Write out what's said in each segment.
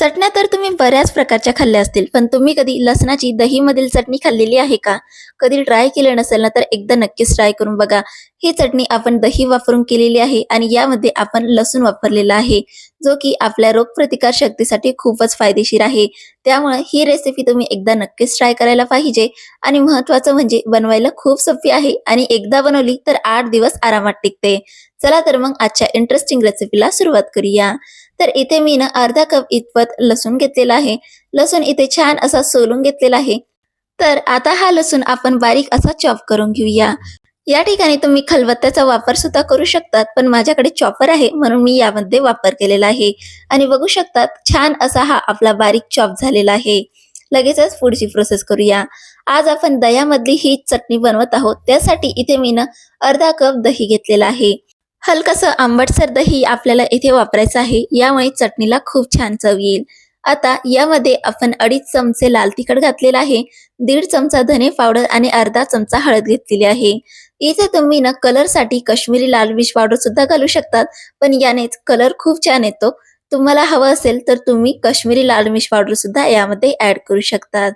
चटण्या तर तुम्ही बऱ्याच प्रकारच्या खाल्ल्या असतील पण तुम्ही कधी लसणाची दहीमधील चटणी खाल्लेली आहे का? कधी ट्राय केलं नसेल ना तर एकदा नक्कीच ट्राय करून बघा. ही चटणी आपण दही वापरून केलेली आहे आणि यामध्ये आपण लसूण वापरलेला आहे जो की आपल्या रोगप्रतिकार शक्तीसाठी खूपच फायदेशीर आहे. त्यामुळे ही रेसिपी तुम्ही एकदा नक्कीच ट्राय करायला पाहिजे. आणि महत्वाचं म्हणजे बनवायला खूप सोपी आहे आणि एकदा बनवली तर आठ दिवस आरामात टिकते. चला तर मग आजच्या इंटरेस्टिंग रेसिपीला सुरुवात करूया. तर इथे मी ना अर्धा कप इतपत लसूण घेतलेला आहे. लसूण इथे छान असा सोलून घेतलेला आहे. तर आता हा लसूण आपण बारीक असा चॉप करून घेऊया. या ठिकाणी तुम्ही खलबत्त्याचा वापर सुद्धा करू शकतात पण माझ्याकडे चॉपर आहे म्हणून मी यामध्ये वापर केलेला आहे. आणि बघू शकतात छान असा हा आपला बारीक चॉप झालेला आहे. लगेचच पुढची प्रोसेस करूया. आज आपण दह्यामधली ही चटणी बनवत आहोत त्यासाठी इथे मी ना अर्धा कप दही घेतलेला आहे. हलकसं आंबटसर दही आपल्याला इथे वापरायचं आहे यामुळे चटणीला खूप छान चव येईल. आता यामध्ये आपण अडीच चमचे लाल तिखट घातलेला आहे दीड चमचा धने पावडर आणि अर्धा चमचा हळद घेतलेली आहे. इथे तुम्ही ना कलरसाठी काश्मीरी लाल मिर्च पावडर सुद्धा घालू शकतात पण यानेच कलर खूप छान येतो. तुम्हाला हवं असेल तर तुम्ही काश्मीरी लाल मिर्च पावडर सुद्धा यामध्ये ऍड करू शकतात.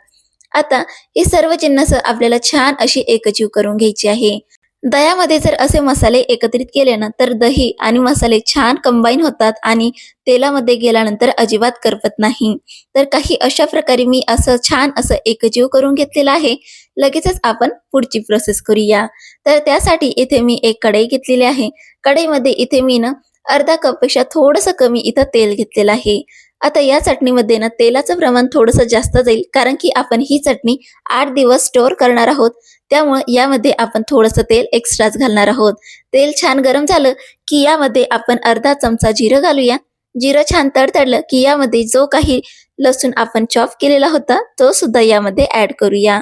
आता हे सर्व चिन्ह आपल्याला छान अशी एकजीव करून घ्यायची आहे. दह्यामध्ये जर असे मसाले एकत्रित केले ना तर दही आणि मसाले छान कंबाईन होतात आणि तेलामध्ये गेल्यानंतर अजिबात करपत नाही. तर काही अशा प्रकारे मी असं छान असं एकजीव करून घेतलेलं आहे. लगेचच आपण पुढची प्रोसेस करूया. तर त्यासाठी इथे मी एक कढई घेतलेली आहे. कढईमध्ये इथे मी ना अर्धा कपपेक्षा थोडंसं कमी इथं तेल घेतलेलं आहे. आता या चटणीमध्ये ना तेलाचं प्रमाण थोडंसं जास्त जाईल कारण की आपण ही चटणी आठ दिवस स्टोअर करणार आहोत. त्यामुळे यामध्ये आपण थोडंसं तेल एक्स्ट्राच घालणार आहोत. तेल छान गरम झालं की यामध्ये आपण अर्धा चमचा जिरं घालूया. जिरं छान तडतडलं की यामध्ये जो काही लसूण आपण चॉप केलेला होता तो सुद्धा यामध्ये ऍड करूया.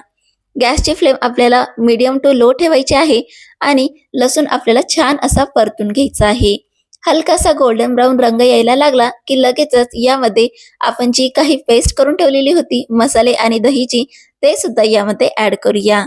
गॅसची फ्लेम आपल्याला मीडियम टू लो ठेवायची आहे आणि लसूण आपल्याला छान असा परतून घ्यायचा आहे. हलकासा गोल्डन ब्राऊन रंग यायला लागला की लगेचच यामध्ये आपण जी काही पेस्ट करून ठेवलेली होती मसाले आणि दहीची ते सुद्धा यामध्ये ऍड करूया.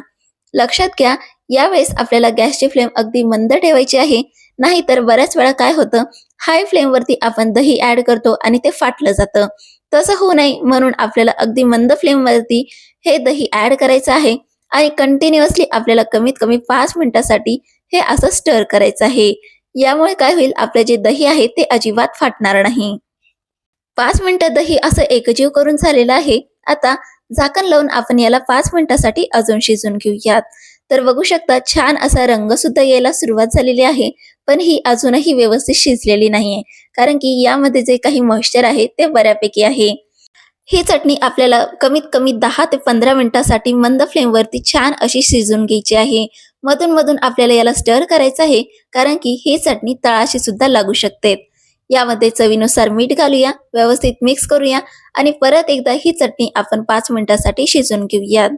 लक्षात घ्या यावेळेस आपल्याला गॅसची फ्लेम अगदी मंद ठेवायची आहे. नाहीतर बऱ्याच वेळा काय होतं हाय फ्लेम वरती आपण दही ऍड करतो आणि ते फाटलं जातं. तसं होऊ नये म्हणून आपल्याला अगदी मंद फ्लेम वरती हे दही ऍड करायचं आहे आणि कंटिन्युअसली आपल्याला कमीत कमी पाच मिनिटासाठी हे असं स्टर करायचं आहे. यामुळे काय होईल? आपले जे दही आहे ते अजिबात फाटणार नाही. पाच मिनिटं दही असं एकजीव करून झालेलं आहे. आता झाकण लावून आपण याला पाच मिनिटासाठी अजून शिजून घेऊयात. तर बघू शकता छान असा रंग सुद्धा यायला सुरुवात झालेली आहे पण ही अजूनही व्यवस्थित शिजलेली नाहीये. कारण की यामध्ये जे काही मॉइश्चर आहे ते बऱ्यापैकी आहे. ही चटणी आपल्याला कमीत कमी दहा ते पंधरा मिनिटासाठी मंद फ्लेमवरती छान अशी शिजून घ्यायची आहे. मधून मधून आपल्याला याला स्टर करायचं आहे कारण की ही चटणी तळाशी सुद्धा लागू शकते. यामध्ये चवीनुसार मीठ घालूया व्यवस्थित मिक्स करूया आणि परत एकदा ही चटणी आपण पाच मिनिटासाठी शिजून घेऊयात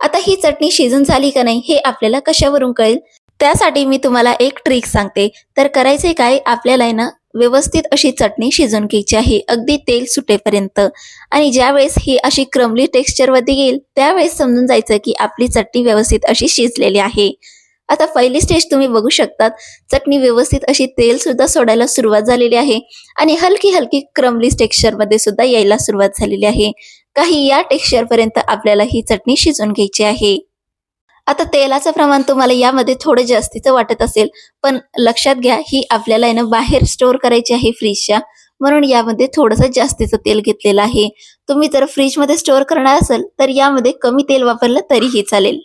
आता ही चटणी शिजून झाली का नाही हे आपल्याला कशावरून कळेल? त्यासाठी मी तुम्हाला एक ट्रिक सांगते. तर करायचे काय? आपल्याला आहे ना व्यवस्थित अशी चटणी शिजून घ्यायची आहे. अगदी तेल सुटेपर्यंत. आणि ज्यावेळेस ही अशी क्रमली टेक्स्चरमध्ये येईल त्यावेळेस समजून जायचं की आपली चटणी व्यवस्थित अशी शिजलेली आहे. आता पहिली स्टेज तुम्ही बघू शकतात. चटणी व्यवस्थित अशी तेल सुद्धा सोडायला सुरुवात झालेली आहे. आणि हलकी हलकी क्रमली टेक्स्चरमध्ये सुद्धा यायला सुरुवात झालेली आहे. काही या टेक्स्चर पर्यंत आपल्याला ही चटणी शिजून घ्यायची आहे. आता तेलाचं प्रमाण तुम्हाला यामध्ये थोडं जास्तीचं वाटत असेल पण लक्षात घ्या ही आपल्याला आहे ना बाहेर स्टोअर करायची आहे फ्रीजच्या म्हणून यामध्ये थोडंसं जास्तीचं तेल घेतलेलं आहे. तुम्ही जर फ्रीजमध्ये स्टोअर करणार असाल तर यामध्ये कमी तेल वापरलं तरीही चालेल.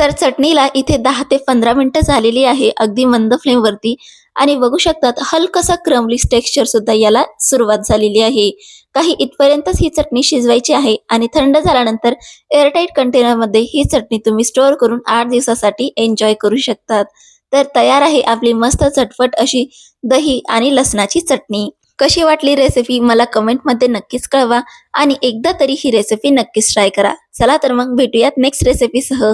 तर चटणीला इथे दहा ते पंधरा मिनटं झालेली आहे अगदी मंद फ्लेमवरती आणि बघू शकतात हलकसा क्रमलीस टेक्स्चर सुद्धा याला सुरुवात झालेली आहे. काही इथपर्यंतच ही चटणी शिजवायची आहे आणि थंड झाल्यानंतर एअरटाईट कंटेनरमध्ये ही चटणी तुम्ही स्टोअर करून आठ दिवसासाठी एन्जॉय करू शकतात. तर तयार आहे आपली मस्त चटपट अशी दही आणि लसणाची चटणी. कशी वाटली रेसिपी मला कमेंटमध्ये नक्कीच कळवा आणि एकदा तरी ही रेसिपी नक्कीच ट्राय करा. चला तर मग भेटूयात नेक्स्ट रेसिपीसह